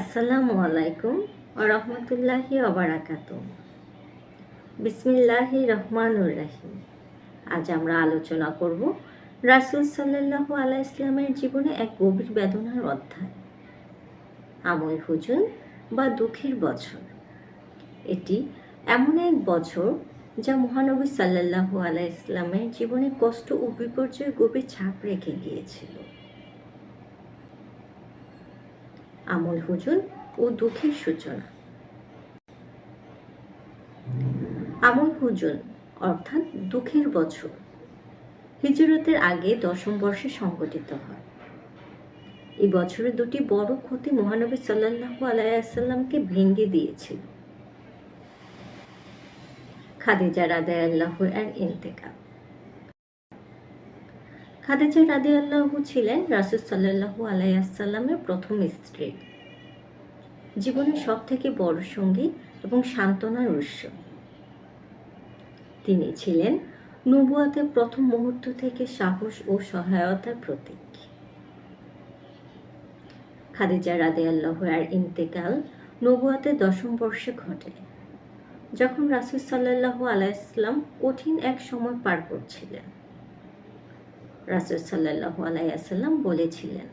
আসসালামু আলাইকুম রহমতুল্লাহি অবরাকাত বিসমিল্লাহি রহমানুর রাহিম। আজ আমরা আলোচনা করব রাসুল সাল্লাল্লাহু আলাই ইসলামের জীবনে এক গভীর বেদনার অধ্যায়, আমল হুজুন বা দুঃখের বছর। এটি এমন এক বছর যা মহানবী সাল্লাল্লাহু আলাই ইসলামের জীবনে কষ্ট ও বিপর্যয়ের গভীর ছাপ রেখে গিয়েছিল। আমল হুজুন ও দুঃখের সূচনা। আমল হুজুন অর্থাৎ দুঃখের বছর হিজরতের আগে দশম বর্ষে সংগঠিত হয়। এই বছরে দুটি বড় ক্ষতি মহানবী সাল্লাল্লাহু আলাইসাল্লামকে ভেঙে দিয়েছিল। খাদিজা রাদে আল্লাহ এর ইন্তেকাল। খাদিজা রাদে আল্লাহ ছিলেন রাসুল সাল্লাহু আলাইসাল্লামের প্রথম স্ত্রী। জীবনের সব থেকে বড় সঙ্গী এবং সান্ত্বনার উৎস। তিনি ছিলেন নবুয়াতের প্রথম মুহূর্ত থেকে সাহস ও সহায়তার প্রতীক। খাদিজা রাদে আল্লাহ এর ইন্তেকাল নবুয়াতে দশম বর্ষে ঘটে, যখন রাসুল সাল্লাহু আলাইসলাম কঠিন এক সময় পার করছিলেন। রাসুল সাল্লাহু আলাইসাল্লাম বলেছিলেন,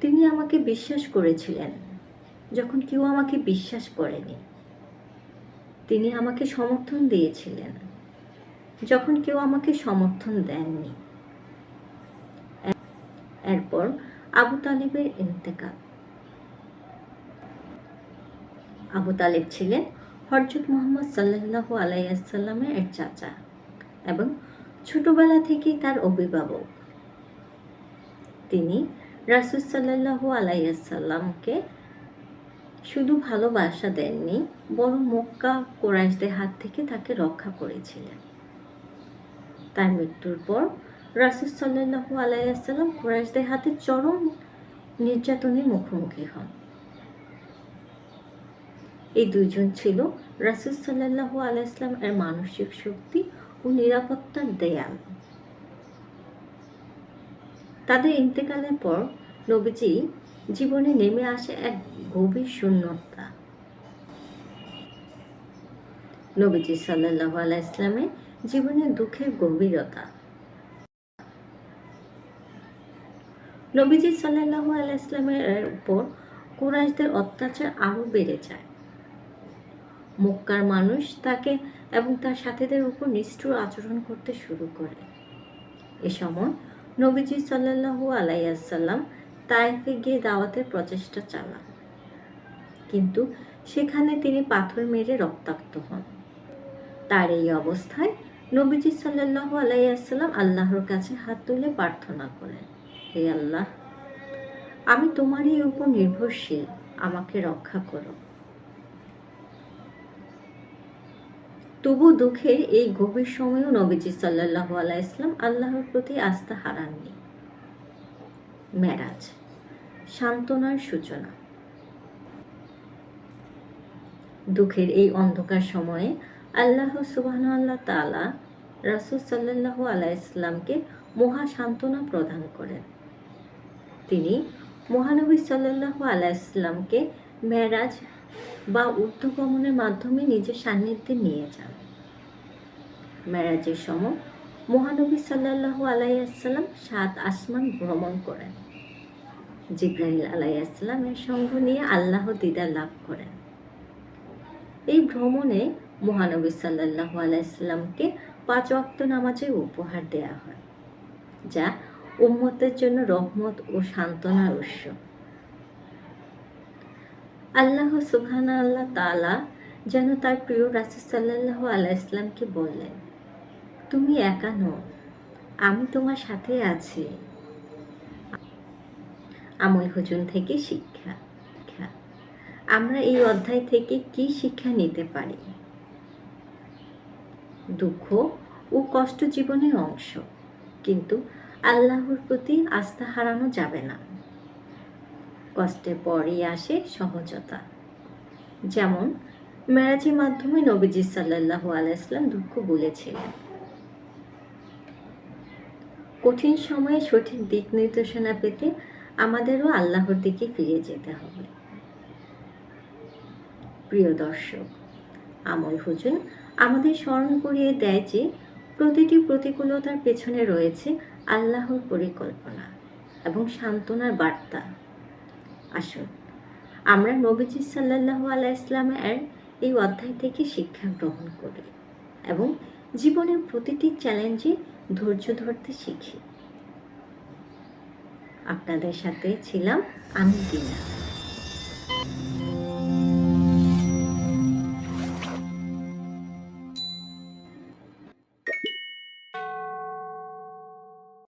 তিনি আমাকে বিশ্বাস করেছিলেন যখন কেউ আমাকে বিশ্বাস করেনি। তিনি আমাকে সমর্থন দিয়েছিলেন যখন কেউ আমাকে সমর্থন দেননি। এরপর আবু তালিবের ইন্তেকাল। আবু তালিব ছিলেন হরজত মোহাম্মদ সাল্লাহু আলাইসাল্লামের চাচা এবং ছোটবেলা থেকেই তার অভিভাবক। তিনি রাসুল সাল্লাহু আলাইসাল্লামকে শুধু ভালোবাসা দেননি, বরং মক্কা কোরাইশদের হাত থেকে তাকে রক্ষা করেছিলেন। তার মৃত্যুর পর রাসুল সাল্লাহু আলাইসাল্লাম কোরাইশদের হাতে চরম নির্যাতনের মুখোমুখি হন। এই দুইজন ছিল রাসুল সাল্লাহু আলাইসলাম এর মানসিক শক্তি ও নিরাপত্তার দেয়াল। তাদের ইন্তেকালের পর নবীজি জীবনে নেমে আসে এক গভীর শূন্যতা। নবীজি সাল্লাহ আলাইসলামের জীবনে দুঃখের গভীরতা। নবীজি সাল্লাহ আলাইসলামের উপর কুরাইশদের অত্যাচার আরও বেড়ে যায়। মক্কার মানুষ তাকে এবং তার সাথীদের উপর নিষ্ঠুর আচরণ করতে শুরু করে। এ সময় নবীজি সাল্লাহু আলাইসাল্লাম তাইফে গিয়ে দাওয়াতের প্রচেষ্টা চালান। কিন্তু সেখানে তিনি পাথর মেরে রক্তাক্ত হন। তার এই অবস্থায় নবীজি সাল্লাহু আলাইসাল্লাম আল্লাহর কাছে হাত তুলে প্রার্থনা করেন, হে আল্লাহ, আমি তোমারই উপর নির্ভরশীল, আমাকে রক্ষা করো। তবু দুঃখের এই গভীর সময়েও নবীজি সাল্লাহ আলাইসলাম আল্লাহর প্রতি আস্থা হারাননি। মেরাজ, সান্ত্বনার সূচনা। দুঃখের এই অন্ধকার সময়ে আল্লাহ সুবাহ আল্লাহ তালা রাসুল সাল্লাহ আলাইসলামকে মহা সান্ত্বনা প্রদান করেন। তিনি মহানবী সাল্লাহ আলাইসলামকে মেরাজ বা ঊর্ধ্বগমনের মাধ্যমে নিজের সান্নিধ্যে নিয়ে যান। মেরাজের সময় মহানবী সাল্লাহু আলাইসাল্লাম সাত আসমান ভ্রমণ করেন। জিব্রাহিল আলাইসাল্লামের সঙ্গ নিয়ে আল্লাহ দিদার লাভ করেন। এই ভ্রমণে মহানবী সাল্লাহু আলাইসাল্লামকে পাঁচ অক্ত নামাজের উপহার দেয়া হয়, যা উম্মতের জন্য রহমত ও সান্ত্বনার উৎস। আল্লাহ সুবহান আল্লাহ তালা যেন তার প্রিয় রাসুল সাল্লাহ আলাইসলামকে বললেন, তুমি একা নও, আমি তোমার সাথে আছি। আমল হুজুন থেকে শিক্ষা। আমরা এই অধ্যায় থেকে কি শিক্ষা নিতে পারি? দুঃখ ও কষ্ট জীবনের অংশ, কিন্তু আল্লাহর প্রতি আস্থা হারানো যাবে না। কষ্টের পরই আসে সহজতা। যেমন, মেরাজের মাধ্যমে নবীজি সাল্লাহ আলাইসলাম দুঃখ বলেছিলেন। কঠিন সময়ে সঠিক দিক নির্দেশনা পেতে আমাদেরও আল্লাহর দিকে ফিরে যেতে হবে। প্রিয় দর্শক, আমল হুজুন আমাদের স্মরণ করিয়ে দেয় যে, প্রতিটি প্রতিকূলতার পেছনে রয়েছে আল্লাহর পরিকল্পনা এবং সান্ত্বনার বার্তা। আসুন। আমরা নবীজি সাল্লাহ আলাইসলামের এই অধ্যায় থেকে শিক্ষা গ্রহণ করি এবং জীবনের প্রতিটি চ্যালেঞ্জে ধৈর্য ধরতে শিখি। আপনাদের সাথে ছিলাম আমি দিনা।